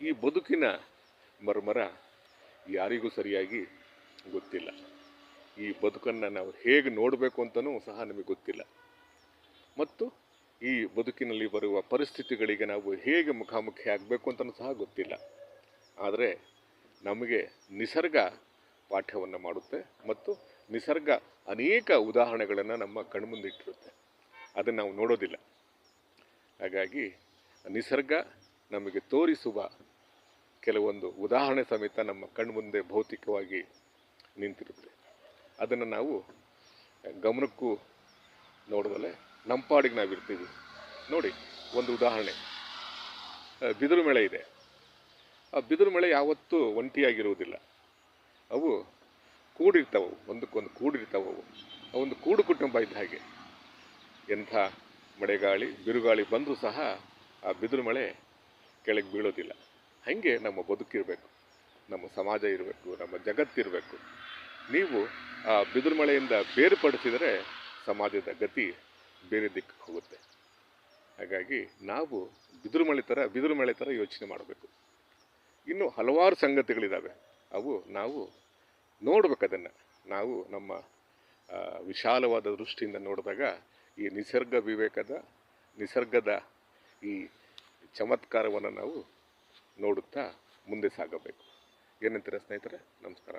ಈ ಬದುಕಿನ ಮರ್ಮರ ಯಾರಿಗೂ ಸರಿಯಾಗಿ ಗೊತ್ತಿಲ್ಲ. ಈ ಬದುಕನ್ನು ನಾವು ಹೇಗೆ ನೋಡಬೇಕು ಅಂತಲೂ ಸಹ ನಮಗೆ ಗೊತ್ತಿಲ್ಲ. ಮತ್ತು ಈ ಬದುಕಿನಲ್ಲಿ ಬರುವ ಪರಿಸ್ಥಿತಿಗಳಿಗೆ ನಾವು ಹೇಗೆ ಮುಖಾಮುಖಿ ಆಗಬೇಕು ಅಂತಲೂ ಸಹ ಗೊತ್ತಿಲ್ಲ. ಆದರೆ ನಮಗೆ ನಿಸರ್ಗ ಪಾಠವನ್ನು ಮಾಡುತ್ತೆ ಮತ್ತು ನಿಸರ್ಗ ಅನೇಕ ಉದಾಹರಣೆಗಳನ್ನು ನಮ್ಮ ಕಣ್ಮುಂದಿಟ್ಟಿರುತ್ತೆ. ಅದನ್ನು ನಾವು ನೋಡೋದಿಲ್ಲ. ಹಾಗಾಗಿ ನಿಸರ್ಗ ನಮಗೆ ತೋರಿಸುವ ಕೆಲವೊಂದು ಉದಾಹರಣೆ ಸಮೇತ ನಮ್ಮ ಕಣ್ಮುಂದೆ ಭೌತಿಕವಾಗಿ ನಿಂತಿರುತ್ತೆ ಅದನ್ನು ನಾವು ಗಮನಕ್ಕೂ ನೋಡಿದಲೆ ನಮ್ಮ ಪಾಡಿಗೆ ನಾವು ಇರ್ತೀವಿ ನೋಡಿ, ಒಂದು ಉದಾಹರಣೆ. ಬಿದಿರು ಮಳೆ ಇದೆ. ಆ ಬಿದಿರು ಮಳೆ ಯಾವತ್ತೂ ಒಂಟಿಯಾಗಿರುವುದಿಲ್ಲ. ಅವು ಕೂಡಿರ್ತಾವೆ, ಒಂದಕ್ಕೊಂದು ಕೂಡಿರ್ತಾವವು ಒಂದು ಕೂಡು ಕುಟುಂಬ ಇದ್ದ ಹಾಗೆ. ಎಂಥ ಮಳೆಗಾಳಿ, ಬಿರುಗಾಳಿ ಬಂದರೂ ಸಹ ಆ ಬಿದಿರು ಮಳೆ ಕೆಳಗೆ ಬೀಳೋದಿಲ್ಲ. ಹಾಗೆ ನಮ್ಮ ಬದುಕಿರಬೇಕು, ನಮ್ಮ ಸಮಾಜ ಇರಬೇಕು, ನಮ್ಮ ಜಗತ್ತಿರಬೇಕು ನೀವು ಆ ಬಿದಿರು ಮಳೆಯಿಂದ ಬೇರ್ಪಡಿಸಿದರೆ ಸಮಾಜದ ಗತಿ ಬೇರೆ ದಿಕ್ಕಿಗೆ ಹೋಗುತ್ತೆ. ಹಾಗಾಗಿ ನಾವು ಬಿದಿರು ಮಳೆ ಥರ ಬಿದಿರು ಥರ ಯೋಚನೆ ಮಾಡಬೇಕು. ಇನ್ನು ಹಲವಾರು ಸಂಗತಿಗಳಿದ್ದಾವೆ ಅವು ನಾವು ನೋಡ್ಬೇಕು ಅದನ್ನು. ನಾವು ನಮ್ಮ ವಿಶಾಲವಾದ ದೃಷ್ಟಿಯಿಂದ ನೋಡಿದಾಗ ಈ ನಿಸರ್ಗ ವಿವೇಕದ, ನಿಸರ್ಗದ ಈ ಚಮತ್ಕಾರವನ್ನು ನಾವು ನೋಡುತ್ತಾ ಮುಂದೆ ಸಾಗಬೇಕು. ಏನಂತೀರ ಸ್ನೇಹಿತರೆ? ನಮಸ್ಕಾರ.